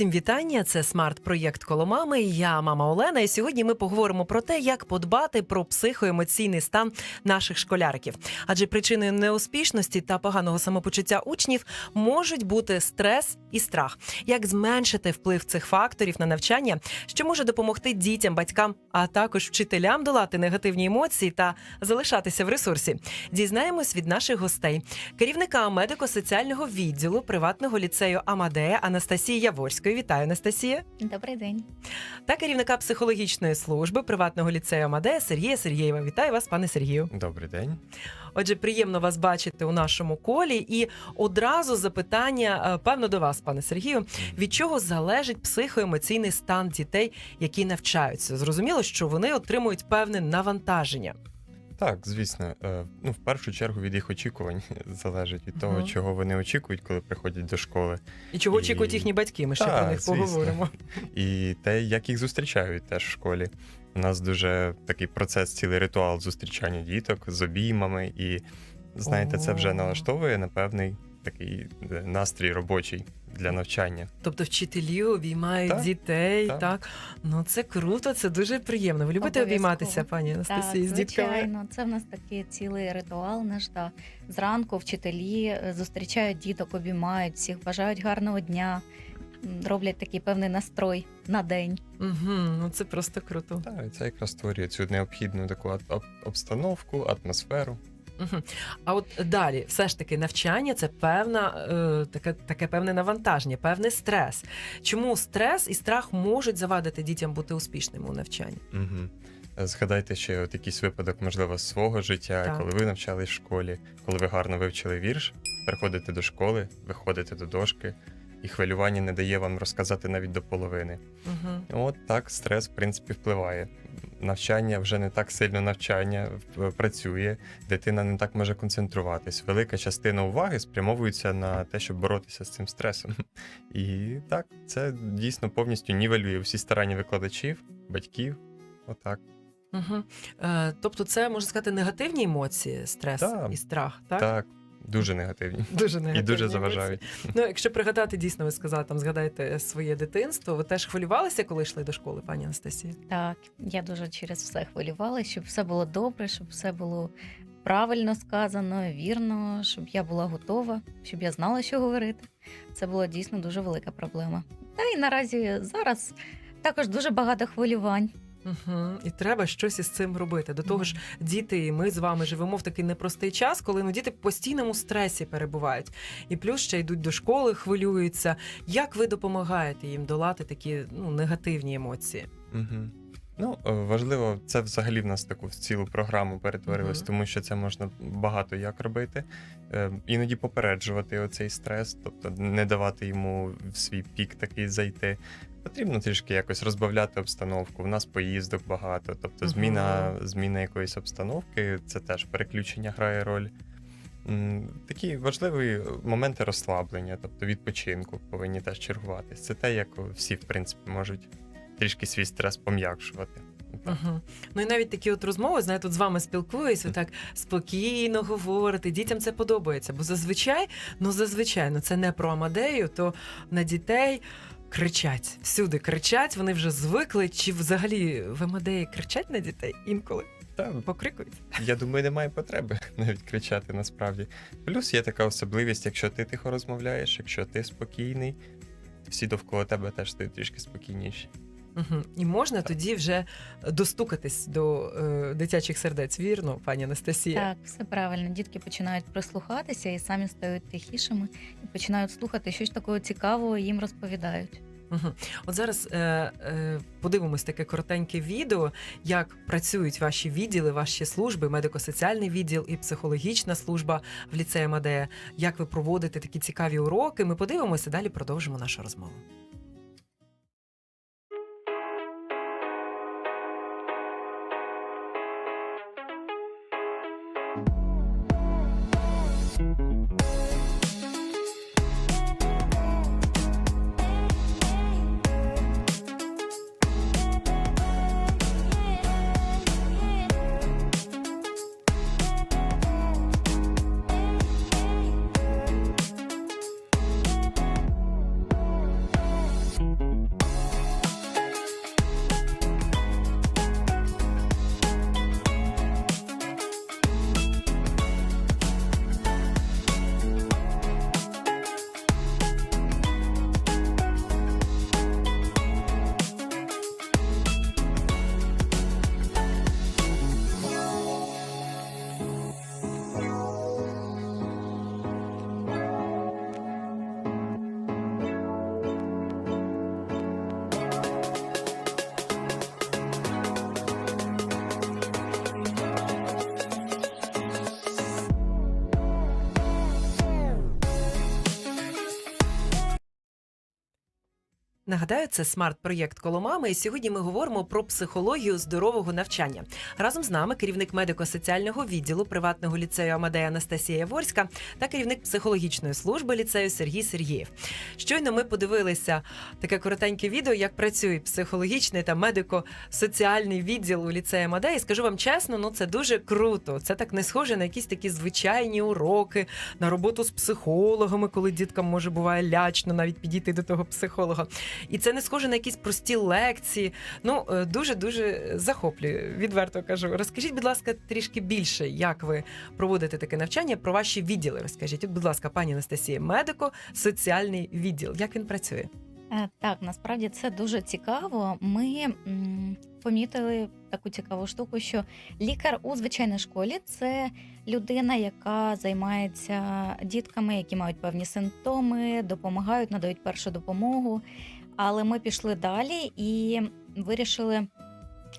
Усім вітання. Це смарт-проєкт коло мами. Я мама Олена. І сьогодні ми поговоримо про те, як подбати про психоемоційний стан наших школяриків. Адже причиною неуспішності та поганого самопочуття учнів можуть бути стрес і страх. Як зменшити вплив цих факторів на навчання, що може допомогти дітям, батькам, а також вчителям долати негативні емоції та залишатися в ресурсі. Дізнаємось від наших гостей, керівника медико-соціального відділу приватного ліцею Амадея Анастасії Яворської. Вітаю, Анастасія. Добрий день. Та керівника психологічної служби приватного ліцею Амадея Сергія Сергієва. Вітаю вас, пане Сергію. Добрий день. Отже, приємно вас бачити у нашому колі. І одразу запитання, е, певно, до вас, пане Сергію. Від чого залежить психоемоційний стан дітей, які навчаються? Зрозуміло, що вони отримують певне навантаження. Так, звісно, е, ну в першу чергу від їх очікувань залежить від того, угу. чого вони очікують, коли приходять до школи, І чого І- очікують їхні батьки? Ми ще Та, про них звісно. поговоримо. і те, як їх зустрічають теж в школі. У нас дуже такий процес, цілий ритуал зустрічання діток з обіймами, і знаєте, це вже налаштовує на певний такий е, настрій робочий для навчання. Тобто вчителі обіймають Так, дітей, так. так. Ну це круто, це дуже приємно. Ви любите Обов'язково. обійматися, пані Анастасії, так, з дітками? звичайно, це в нас такий цілий ритуал. Наш да. зранку вчителі е, зустрічають діток, обіймають всіх, бажають гарного дня, роблять такий певний настрой на день. Угу, ну це просто круто. Так, це якраз створює цю необхідну таку обстановку, атмосферу. Угу. А от далі, все ж таки, навчання це певна е, таке, таке певне навантаження, певний стрес. Чому стрес і страх можуть завадити дітям бути успішними у навчанні? Угу. Згадайте ще от якийсь випадок, можливо, з свого життя, Так. коли ви навчались в школі, коли ви гарно вивчили вірш, приходите до школи, виходите до дошки, і хвилювання не дає вам розказати навіть до половини. Угу. От так стрес, в принципі, впливає. Навчання вже не так сильно навчання працює, дитина не так може концентруватись. Велика частина уваги спрямовується на те, щоб боротися з цим стресом. І так, це дійсно повністю нівелює всі старання викладачів, батьків. Отак. Угу. Тобто, це можна сказати негативні емоції, стрес Так. і страх, так? Так, дуже негативні. Дуже І дуже заважають. Ну, якщо пригадати, дійсно, ви сказали, там згадайте своє дитинство. Ви теж хвилювалися, коли йшли до школи, пані Анастасія? Так, я дуже через все хвилювалася, щоб все було добре, щоб все було правильно сказано, вірно, щоб я була готова, щоб я знала, що говорити. Це була дійсно дуже велика проблема. Та і наразі зараз також дуже багато хвилювань. Угу. І треба щось із цим робити. До того ж, діти, і ми з вами живемо в такий непростий час, коли ну діти в постійному стресі перебувають, і плюс ще йдуть до школи, хвилюються. Як ви допомагаєте їм долати такі ну негативні емоції? Угу. Ну, е, важливо, це взагалі в нас таку в цілу програму перетворилось, Мгм. тому що це можна багато як робити. Е, іноді попереджувати оцей стрес, тобто не давати йому в свій пік такий зайти. Потрібно трішки якось розбавляти обстановку. У нас поїздок багато, тобто зміна, зміна якоїсь обстановки, це теж переключення грає роль. Такі важливі моменти розслаблення, тобто відпочинку, повинні теж чергуватись. Це те, як всі, в принципі, можуть трішки свій стрес пом'якшувати. Угу. Ну і навіть такі от розмови, знаєте, тут з вами спілкуюсь, ви так спокійно говорите. Дітям це подобається. Бо зазвичай, ну зазвичай, ну це не про Амадею, то на дітей. Кричать всюди кричать, вони вже звикли. Чи взагалі в Амадеї кричать на дітей інколи покрикують? я думаю, немає потреби навіть кричати насправді. Плюс є така особливість, якщо ти тихо розмовляєш, якщо ти спокійний, всі довкола тебе теж стають трішки спокійніші. Угу. І можна тоді вже достукатись до е, дитячих сердець. Вірно, пані Анастасія? Так, все правильно. Дітки починають прислухатися і самі стають тихішими і починають слухати, що ж такого цікавого їм розповідають. Угу. От зараз е, е, подивимось таке коротеньке відео, як працюють ваші відділи, ваші служби, медико-соціальний відділ і психологічна служба в ліцеї Мадея. Як ви проводите такі цікаві уроки? Ми подивимося, далі продовжимо нашу розмову. Нагадаю, це смарт-проєкт Коломами. І сьогодні ми говоримо про психологію здорового навчання. Разом з нами керівник медико-соціального відділу приватного ліцею Амадея Анастасія Яворська та керівник психологічної служби ліцею Сергій Сергієв. Щойно ми подивилися таке коротеньке відео, як працює психологічний та медико-соціальний відділ у ліцеї Амадея. І скажу вам чесно, ну це дуже круто. Це так не схоже на якісь такі звичайні уроки, на роботу з психологами, коли діткам може буває лячно навіть підійти до того психолога. І це не схоже на якісь прості лекції. Ну дуже дуже захоплює, відверто кажу. Розкажіть, будь ласка, трішки більше, як ви проводите таке навчання про ваші відділи. Розкажіть, будь ласка, пані Анастасія, медико-соціальний відділ. Як він працює? Е, Так, насправді це дуже цікаво. Ми помітили таку цікаву штуку, що лікар у звичайній школі це людина, яка займається дітками, які мають певні симптоми, допомагають, надають першу допомогу. Але ми пішли далі і вирішили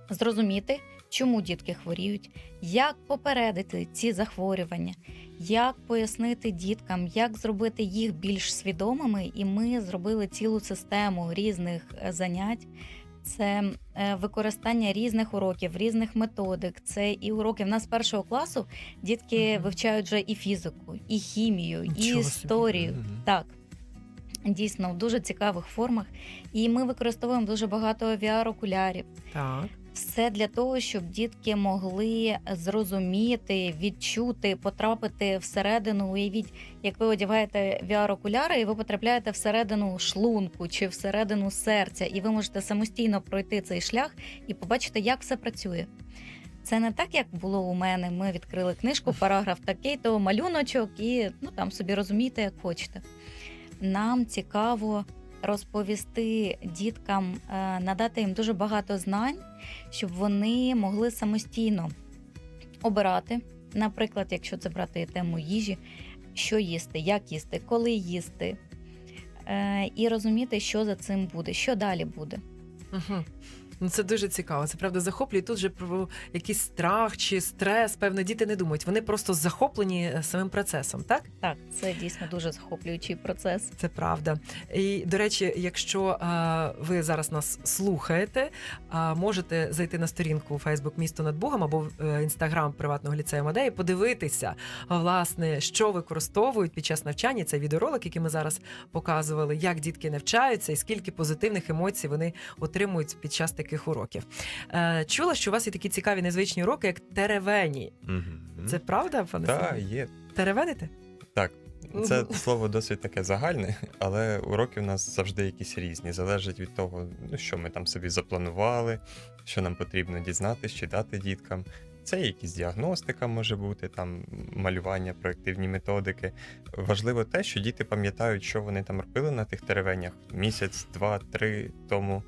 зрозуміти, чому дітки хворіють, як попередити ці захворювання, як пояснити діткам, як зробити їх більш свідомими, і ми зробили цілу систему різних е, занять. Це е, використання різних уроків, різних методик. Це і уроки. В нас першого класу дітки вивчають вже і фізику, і хімію, і собі. історію. Мгм. Так. Дійсно, в дуже цікавих формах. І ми використовуємо дуже багато VR-окулярів. Так. Все для того, щоб дітки могли зрозуміти, відчути, потрапити всередину. Уявіть, як ви одягаєте VR-окуляри, і ви потрапляєте всередину шлунку чи всередину серця, і ви можете самостійно пройти цей шлях і побачити, як все працює. Це не так, як було у мене. Ми відкрили книжку, параграф такий, то малюночок, і ну там собі розумієте, як хочете. Нам цікаво розповісти діткам, е, надати їм дуже багато знань, щоб вони могли самостійно обирати. Наприклад, якщо це брати тему їжі, що їсти, як їсти, коли їсти, е, і розуміти, що за цим буде, що далі буде. Угу. Ну, це дуже цікаво. Це правда захоплює. Тут же про якийсь страх чи стрес, певно, діти не думають. Вони просто захоплені е, самим процесом, так? Так, це дійсно дуже захоплюючий процес. Це правда. І до речі, якщо е, ви зараз нас слухаєте, е, можете зайти на сторінку Facebook Місто над Богом або в інстаграм приватного ліцею Мадеї, подивитися, власне, що використовують під час навчання. Це відеоролик, який ми зараз показували, як дітки навчаються і скільки позитивних емоцій вони отримують під час таких уроків. Е, чула, що у вас є такі цікаві незвичні уроки, як теревені. Мгм. Це правда, пане Так, є. Теревените? Так. Це слово досить таке загальне, але уроки в нас завжди якісь різні. Залежить від того, ну, що ми там собі запланували, що нам потрібно дізнатися чи дати діткам. Це якісь діагностика може бути, там малювання, проєктивні методики. Важливо те, що діти пам'ятають, що вони там робили на тих теревенях місяць, два, три тому.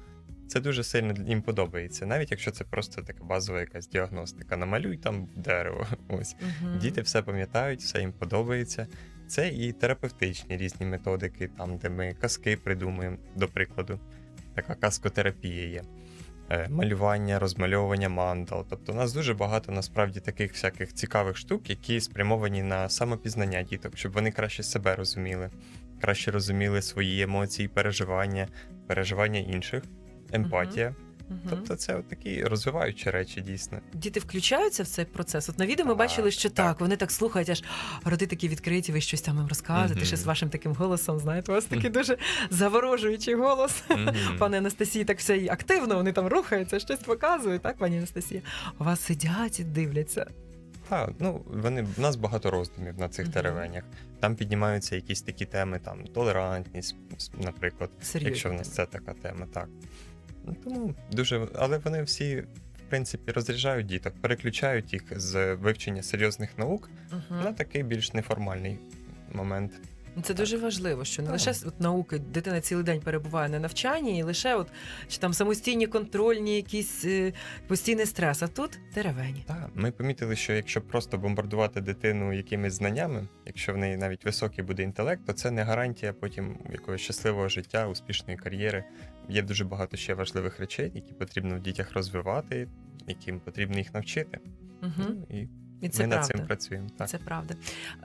Це дуже сильно їм подобається, навіть якщо це просто така базова якась діагностика. Намалюй там дерево. Ось. Мгм. Діти все пам'ятають, все їм подобається. Це і терапевтичні різні методики, там, де ми казки придумуємо, до прикладу, така казкотерапія є. Е, Малювання, розмальовування мандал. Тобто у нас дуже багато насправді таких всяких цікавих штук, які спрямовані на самопізнання діток, щоб вони краще себе розуміли, краще розуміли свої емоції, переживання, переживання інших, емпатія. Мгм. Тобто це от такі розвиваючі речі дійсно. Діти включаються в цей процес. От на відео ми бачили, що так. так. вони так слухають, аж роти такі відкриті, ви щось там їм розказуєте, Мгм. ще з вашим таким голосом. Знаєте, у вас такий дуже заворожуючий голос. Мгм. Пане Анастасії, так все і активно, вони там рухаються, щось показують, так, пані Анастасія? У вас сидять і дивляться. Так, ну вони в нас багато роздумів на цих Мгм. теревенях. Там піднімаються якісь такі теми, там толерантність, наприклад, Серйозно. якщо в нас це така тема, так. Тому дуже, але вони всі, в принципі, розряджають діток, переключають їх з вивчення серйозних наук на такий більш неформальний момент. Це дуже важливо, що не Так. лише от науки, дитина цілий день перебуває на навчанні, і лише от чи там самостійні контрольні, якісь е, постійний стрес. А тут теревені. Так, ми помітили, що якщо просто бомбардувати дитину якимись знаннями, якщо в неї навіть високий буде інтелект, то це не гарантія потім якогось щасливого життя, успішної кар'єри. Є дуже багато ще важливих речей, які потрібно в дітях розвивати, яким потрібно їх навчити. Угу. Ну, і І це ми правда. над цим працюємо. Так. Це правда.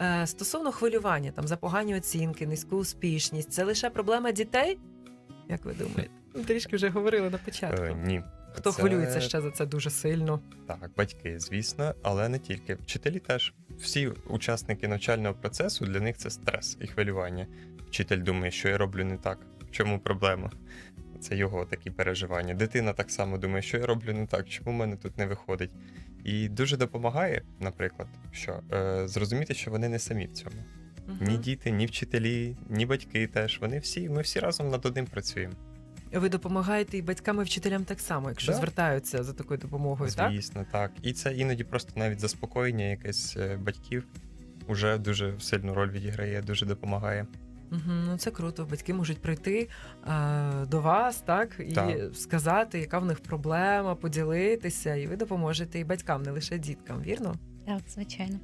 Е, стосовно хвилювання, там за погані оцінки, низьку успішність, це лише проблема дітей? Як ви думаєте? Трішки вже говорили на початку. Е, ні. Хто Це- хвилюється ще за це дуже сильно? Так, батьки, звісно, але не тільки. Вчителі теж. Всі учасники навчального процесу для них це стрес і хвилювання. Вчитель думає, що я роблю не так. В чому проблема? Це його такі переживання. Дитина так само думає, що я роблю не так, чому в мене тут не виходить. І дуже допомагає, наприклад, що е, зрозуміти, що вони не самі в цьому. Ні діти, ні вчителі, ні батьки теж. Вони всі, ми всі разом над одним працюємо. Ви допомагаєте і батькам, і вчителям так само, якщо Да. звертаються за такою допомогою, так? Звісно, так. І це іноді просто навіть заспокоєння якесь е, батьків уже дуже сильну роль відіграє, дуже допомагає. Угу, ну це круто. Батьки можуть прийти е, до вас, так і Так. сказати, яка в них проблема, поділитися, і ви допоможете і батькам, не лише діткам, вірно? Так, звичайно.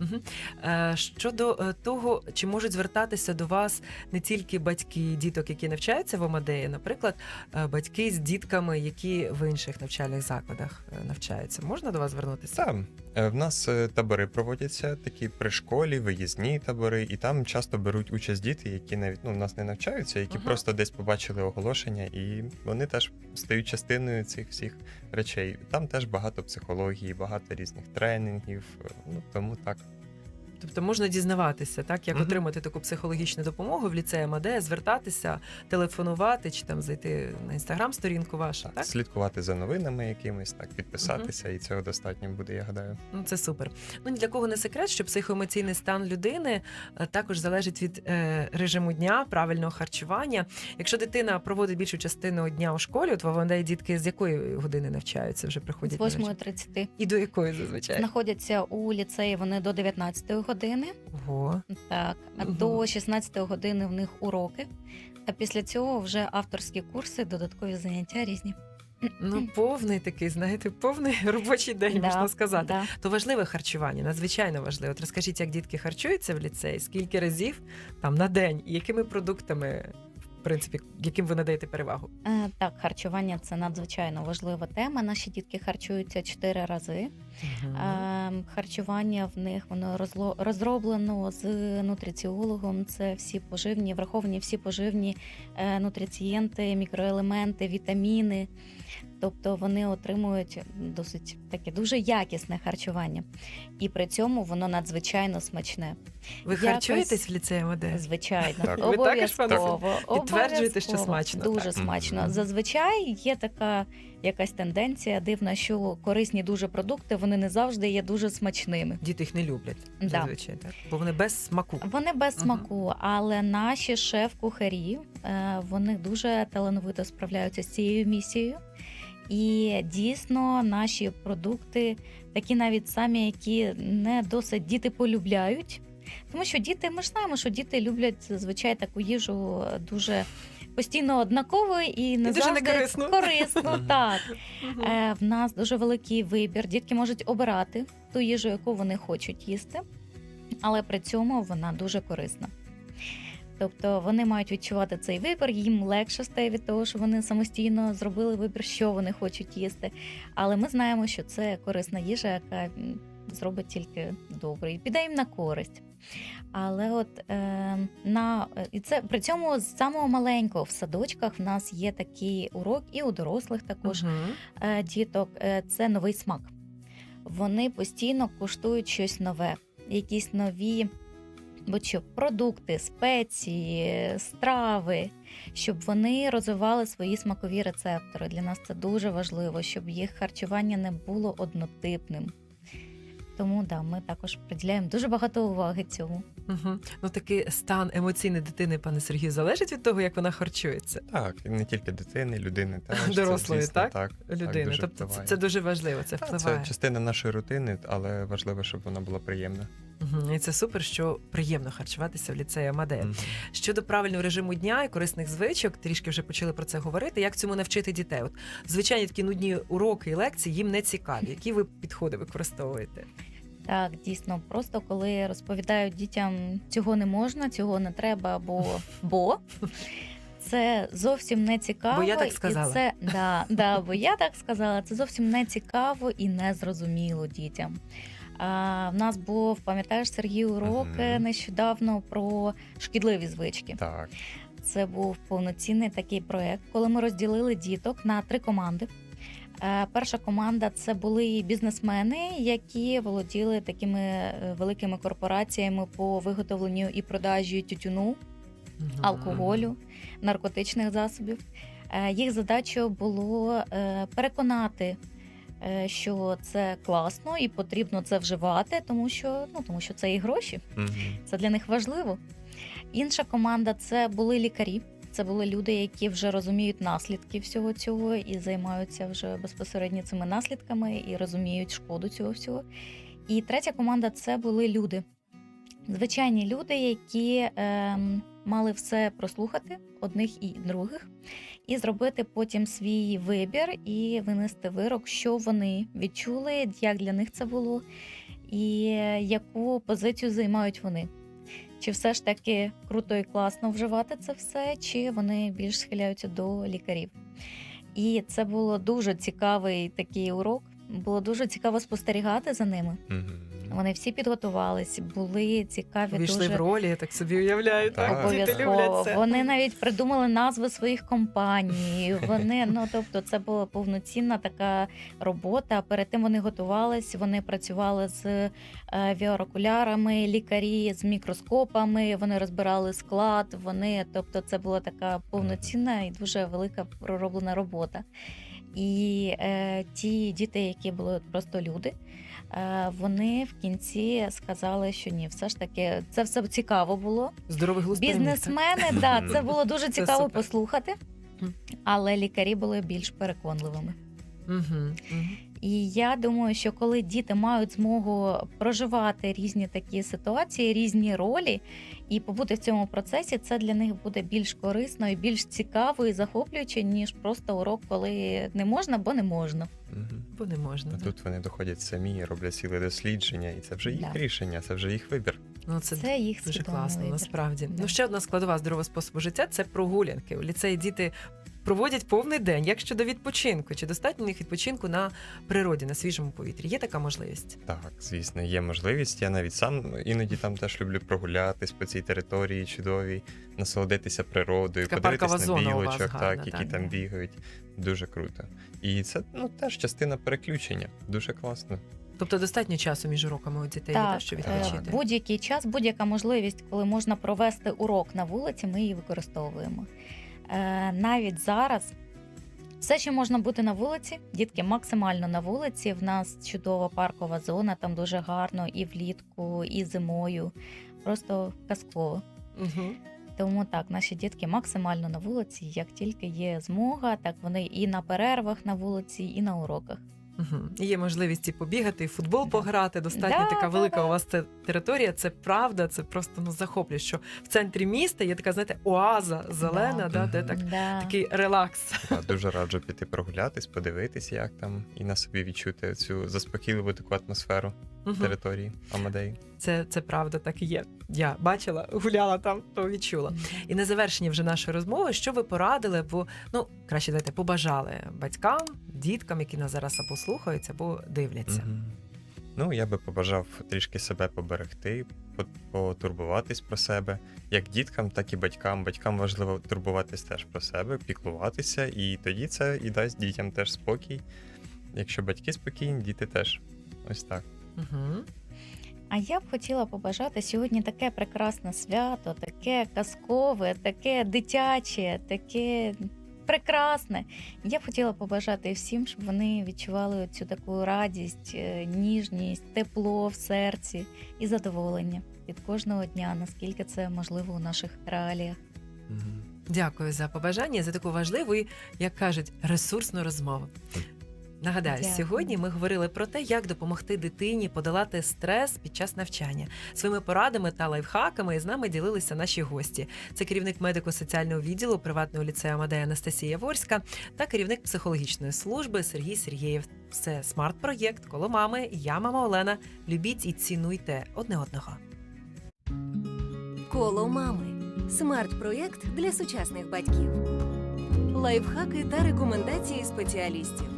Угу. Е, щодо е, того, чи можуть звертатися до вас не тільки батьки діток, які навчаються в Амадеї, наприклад, е, батьки з дітками, які в інших навчальних закладах е, навчаються, можна до вас звернутися? Там в нас е, табори проводяться, такі при школі, виїзні табори, і там часто беруть участь діти, які навіть ну, в нас не навчаються, які Ага. просто десь побачили оголошення, і вони теж стають частиною цих всіх речей. Там теж багато психології, багато різних тренінгів. е, Ну тому так. Тобто можна дізнаватися, так як Мгм. отримати таку психологічну допомогу в ліцеї Амадея, звертатися, телефонувати чи там зайти на інстаграм-сторінку вашу, так? так. Слідкувати за новинами якимись, так, підписатися, і цього достатньо буде, я гадаю. Ну, це супер. Ну ні для кого не секрет, що психоемоційний стан людини е, також залежить від е, режиму дня, правильного харчування. Якщо дитина проводить більшу частину дня у школі, от в Авандеї дітки з якої години навчаються вже приходять? навчання? 8.30 І до якої зазвичай? знаходяться у ліцеї вони до 19 години. Ого. Так, а до 16 години в них уроки. А після цього вже авторські курси, додаткові заняття різні. Ну, повний такий, знаєте, повний робочий день, Да, можна сказати. да. То важливе харчування, надзвичайно важливе. От розкажіть, як дітки харчуються в ліцеї, скільки разів там на день, і якими продуктами, принципі, яким ви надаєте перевагу? Е, Так, харчування це надзвичайно важлива тема. Наші дітки харчуються чотири рази. Е, Харчування в них воно розло- розроблено з нутриціологом. Це всі поживні, враховані всі поживні е, нутрицієнти, мікроелементи, вітаміни. Тобто вони отримують досить таке дуже якісне харчування, і при цьому воно надзвичайно смачне. Ви Якось- харчуєтесь в ліцеї МД? Звичайно, Так. Ви також, пане обов'язково. Підтверджуєте, що смачно, Дуже так? смачно. Зазвичай є така якась тенденція дивна, що корисні дуже продукти вони не завжди є дуже смачними. Діти їх не люблять Да. так? Бо вони без смаку. Вони без Мгм. смаку, але наші шеф-кухарі е, вони дуже талановито справляються з цією місією. І дійсно наші продукти, такі навіть самі, які не досить діти полюбляють. Тому що діти, ми ж знаємо, що діти люблять зазвичай таку їжу дуже постійно однаково і не дуже завжди некорисно. корисно. Так. Е, в нас дуже великий вибір. Дітки можуть обирати ту їжу, яку вони хочуть їсти, але при цьому вона дуже корисна. Тобто вони мають відчувати цей вибір, їм легше стає від того, що вони самостійно зробили вибір, що вони хочуть їсти. Але ми знаємо, що це корисна їжа, яка зробить тільки добре і піде їм на користь. Але от е, на і це при цьому з самого маленького в садочках в нас є такий урок, і у дорослих також Мгм. е, діток е, це новий смак. Вони постійно куштують щось нове, якісь нові продукти, спеції, страви, щоб вони розвивали свої смакові рецептори. Для нас це дуже важливо, щоб їх харчування не було однотипним. Тому да, ми також приділяємо дуже багато уваги цьому. Мгм. Ну такий стан емоційної дитини, пане Сергію, залежить від того, як вона харчується. Так, не тільки дитини, людини теж. це, Дорослої, звісно, так? так? Людини. дуже тобто це, впливає. це дуже важливо, це Та, впливає. Це частина нашої рутини, але важливо, щоб вона була приємна. І це супер, що приємно харчуватися в ліцеї Амадея. Мгм. Щодо правильного режиму дня і корисних звичок, трішки вже почали про це говорити. Як цьому навчити дітей? От звичайні такі нудні уроки і лекції їм не цікаві. Які ви підходи використовуєте? Так, дійсно, просто коли розповідають дітям цього не можна, цього не треба, бо бо це зовсім не цікаво. Бо я так сказала. І це, да, да, бо я так сказала, це зовсім не цікаво і не зрозуміло дітям. А, в нас був, пам'ятаєш, Сергій урок Мгм. е, нещодавно про шкідливі звички. Так, Це був повноцінний такий проект, коли ми розділили діток на три команди. Е, Перша команда це були бізнесмени, які володіли такими е, великими корпораціями по виготовленню і продажі тютюну, алкоголю, наркотичних засобів. Е, Їх задачою було е, переконати, що це класно і потрібно це вживати, тому що ну тому що це і гроші. Це для них важливо. Інша команда це були лікарі. Це були люди, які вже розуміють наслідки всього цього і займаються вже безпосередньо цими наслідками і розуміють шкоду цього всього. І третя команда це були люди. Звичайні люди, які ем, мали все прослухати одних і других, і зробити потім свій вибір і винести вирок, що вони відчули, як для них це було, і яку позицію займають вони. Чи все ж таки круто і класно вживати це все, чи вони більш схиляються до лікарів? І це було дуже цікавий такий урок. Було дуже цікаво спостерігати за ними. Мгм. Вони всі підготувались, були цікаві Війшли дуже в ролі, я так собі уявляю. Так. Обов'язково. Вони навіть придумали назви своїх компаній. Вони ну тобто, це була повноцінна така робота. Перед тим вони готувались, вони працювали з е, VR-окулярами, лікарі з мікроскопами. Вони розбирали склад. Вони, тобто, це була така повноцінна і дуже велика пророблена робота. І е, ті діти, які були просто люди, вони в кінці сказали, що ні, все ж таки це все цікаво було. Здоровий глузд? Бізнесмени, да, це було дуже цікаво послухати, але лікарі були більш переконливими. Угу, мгм. І я думаю, що коли діти мають змогу проживати різні такі ситуації, різні ролі і побути в цьому процесі, це для них буде більш корисно і більш цікаво і захоплююче, ніж просто урок, коли не можна, бо не можна. Мгм. Бо не можна. А да. тут вони доходять самі, роблять ціле дослідження, і це вже їх Да. рішення, це вже їх вибір. Ну, це Це їх Дуже класно, вибір. насправді. Да. Ну ще одна складова здорового способу життя це прогулянки. У ліцеї діти проводять повний день. Як щодо відпочинку? Чи достатньо них відпочинку на природі, на свіжому повітрі? Є така можливість? Так, звісно, є можливість. Я навіть сам іноді там теж люблю прогулятись по цій території чудовій, насолодитися природою, Така подивитись на зона у вас білочок, гарна, так, які так, там бігають. Дуже круто. І це ну теж частина переключення. Дуже класно. Тобто достатньо часу між уроками у дітей, Так, та, щоб е, відпочити. будь-який час, будь-яка можливість, коли можна провести урок на вулиці, ми її використовуємо. Е, Навіть зараз все, що можна бути на вулиці, дітки максимально на вулиці. В нас чудова паркова зона, там дуже гарно і влітку, і зимою. Просто казково. Угу. Тому так, наші дітки максимально на вулиці, як тільки є змога, так вони і на перервах на вулиці, і на уроках. Угу. І є можливість і побігати, і в футбол пограти. Достатньо Да, така да, велика да. у вас це територія. Це правда, це просто ну захоплює, що в центрі міста є така, знаєте, оаза зелена, да. Да. де так Да. такий релакс. Я дуже раджу піти прогулятись, подивитись, як там, і на собі відчути цю заспокійливу таку атмосферу Мгм. території Амадеї. Це, це правда, так і є. Я бачила, гуляла там, то відчула. І на завершення вже нашої розмови, що ви порадили, бо ну краще дайте побажали батькам, діткам, які нас зараз або слухають, або дивляться. Мгм. Ну, я би побажав трішки себе поберегти, потурбуватись про себе, як діткам, так і батькам. Батькам важливо турбуватись теж про себе, піклуватися, і тоді це і дасть дітям теж спокій. Якщо батьки спокійні, діти теж. Ось так. Угу. А я б хотіла побажати сьогодні таке прекрасне свято, таке казкове, таке дитяче, таке прекрасне. Я б хотіла побажати всім, щоб вони відчували цю таку радість, е, ніжність, тепло в серці і задоволення від кожного дня, наскільки це можливо у наших реаліях. Дякую за побажання, за таку важливу і, як кажуть, ресурсну розмову. Нагадаю, Дякую. сьогодні ми говорили про те, як допомогти дитині подолати стрес під час навчання. Своїми порадами та лайфхаками із нами ділилися наші гості. Це керівник медико-соціального відділу приватного ліцею Амадея Анастасія Ворська та керівник психологічної служби Сергій Сергієв. Це смарт-проєкт коло мами. Я мама Олена. Любіть і цінуйте одне одного. Коло мами смарт-проєкт для сучасних батьків. Лайфхаки та рекомендації спеціалістів.